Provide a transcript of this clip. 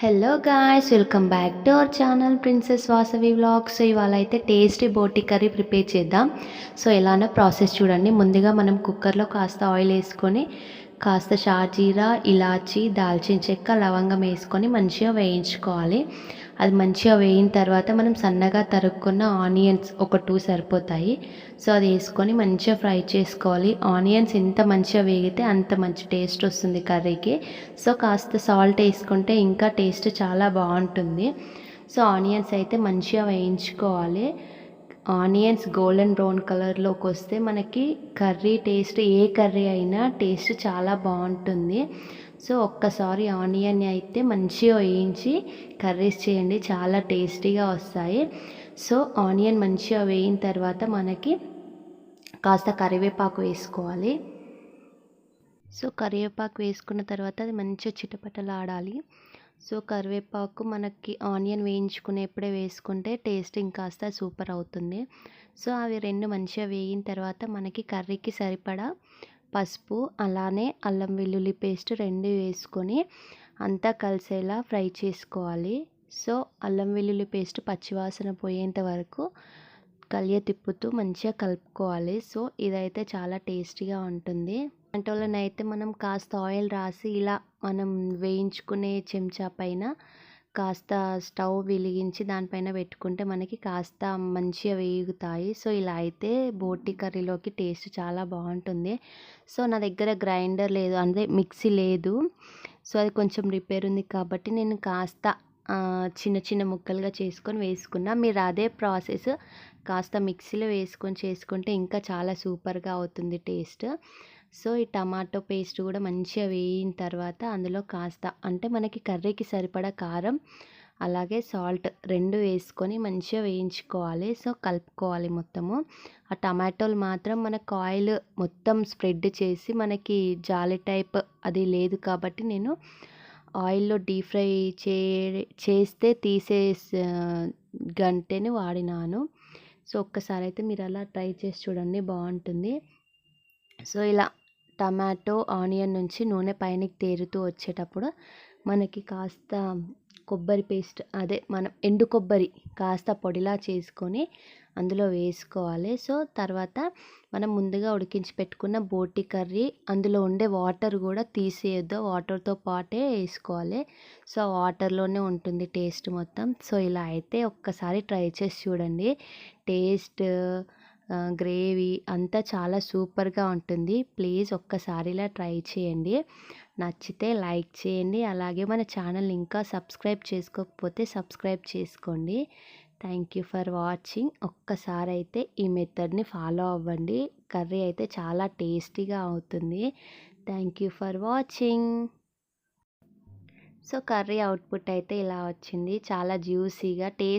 Hello guys welcome back to our channel princess Vasavi vlogs ఇవాళ అయితే tasty బోటి curry prepare చేద్దాం. So ఎలానో ప్రాసెస్ చూడండి. ముందుగా మనం కుక్కర్లో కాస్త ఆయిల్ వేసుకొని కాస్త షాజీరా ఇలాచి దాల్చిన చెక్క లవంగం వేసుకొని మంచిగా వేయించుకోవాలి. అది మంచిగా వేయిన తర్వాత మనం సన్నగా తరుక్కున్న ఆనియన్స్ ఒక టూ సరిపోతాయి. సో అది వేసుకొని మంచిగా ఫ్రై చేసుకోవాలి. ఆనియన్స్ ఎంత మంచిగా వేగితే అంత మంచి టేస్ట్ వస్తుంది కర్రీకి. సో కాస్త సాల్ట్ వేసుకుంటే ఇంకా టేస్ట్ చాలా బాగుంటుంది. సో ఆనియన్స్ అయితే మంచిగా వేయించుకోవాలి. ఆనియన్స్ గోల్డెన్ బ్రౌన్ కలర్లోకి వస్తే మనకి కర్రీ టేస్ట్ ఏ కర్రీ అయినా టేస్ట్ చాలా బాగుంటుంది. సో ఒక్కసారి ఆనియన్ అయితే మంచిగా వేయించి కర్రీస్ చేయండి. చాలా టేస్టీగా వస్తాయి. సో ఆనియన్ మంచిగా వేయిన తర్వాత మనకి కాస్త కరివేపాకు వేసుకోవాలి. సో కరివేపాకు వేసుకున్న తర్వాత అది మంచిగా చిటపటలాడాలి. సో కరివేపాకు మనకి ఆనియన్ వేయించుకునేప్పుడే వేసుకుంటే టేస్ట్ ఇంకాస్త సూపర్ అవుతుంది. సో అవి రెండు మంచిగా వేగిన తర్వాత మనకి కర్రీకి సరిపడా పసుపు అలానే అల్లం వెల్లుల్లి పేస్ట్ రెండు వేసుకొని అంతా కలిసేలా ఫ్రై చేసుకోవాలి. సో అల్లం వెల్లుల్లి పేస్ట్ పచ్చివాసన పోయేంత వరకు కలియ తిప్పుతూ మంచిగా కలుపుకోవాలి. సో ఇదైతే చాలా టేస్టీగా ఉంటుంది. అయితే మనం కాస్త ఆయిల్ రాసి ఇలా మనం వేయించుకునే చెంచా పైన కాస్త స్టవ్ వెలిగించి దానిపైన పెట్టుకుంటే మనకి కాస్త మంచిగా వేగుతాయి. సో ఇలా అయితే బోటి కర్రీలోకి టేస్ట్ చాలా బాగుంటుంది. సో నా దగ్గర గ్రైండర్ లేదు అంటే మిక్సీ లేదు. సో అది కొంచెం రిపేర్ ఉంది కాబట్టి నేను కాస్త చిన్న చిన్న ముక్కలుగా చేసుకొని వేసుకున్నా. మీరు అదే ప్రాసెస్ కాస్త మిక్సీలో వేసుకొని చేసుకుంటే ఇంకా చాలా సూపర్గా అవుతుంది టేస్ట్. సో ఈ టమాటో పేస్ట్ కూడా మంచిగా వేయిన తర్వాత అందులో కాస్త అంటే మనకి కర్రీకి సరిపడా కారం అలాగే సాల్ట్ రెండు వేసుకొని మంచిగా వేయించుకోవాలి. సో కలుపుకోవాలి మొత్తము. ఆ టమాటోలు మాత్రం మనకు ఆయిల్ మొత్తం స్ప్రెడ్ చేసి మనకి జాలి టైప్ అది లేదు కాబట్టి నేను ఆయిల్లో డీప్ ఫ్రై చే చేస్తే తీసే గంటెని వాడినాను. సో ఒక్కసారి అయితే మీరు అలా ట్రై చేసి చూడండి బాగుంటుంది. సో ఇలా టమాటో ఆనియన్ నుంచి నూనె పైనకి తేరుతూ వచ్చేటప్పుడు మనకి కాస్త కొబ్బరి పేస్ట్ అదే మనం ఎండు కొబ్బరి కాస్త పొడిలా చేసుకొని అందులో వేసుకోవాలి. సో తర్వాత మనం ముందుగా ఉడికించి పెట్టుకున్న బోటి కర్రీ అందులో ఉండే వాటర్ కూడా తీసేయొద్దు. వాటర్తో పాటే వేసుకోవాలి. సో వాటర్లోనే ఉంటుంది టేస్ట్ మొత్తం. సో ఇలా అయితే ఒక్కసారి ట్రై చేసి చూడండి. టేస్ట్ గ్రేవీ అంతా చాలా సూపర్గా ఉంటుంది. ప్లీజ్ ఒక్కసారి ఇలా ట్రై చేయండి. నచ్చితే లైక్ చేయండి. అలాగే మన ఛానల్ ఇంకా సబ్స్క్రైబ్ చేసుకోకపోతే సబ్స్క్రైబ్ చేసుకోండి. Thank you for watching. ఒక్కసారి అయితే ఈ మెథడ్ని ఫాలో అవ్వండి. కర్రీ అయితే చాలా టేస్టీగా అవుతుంది. Thank you for watching. So curry output అయితే ఇలా వచ్చింది. చాలా జ్యూసీగా టేస్ట్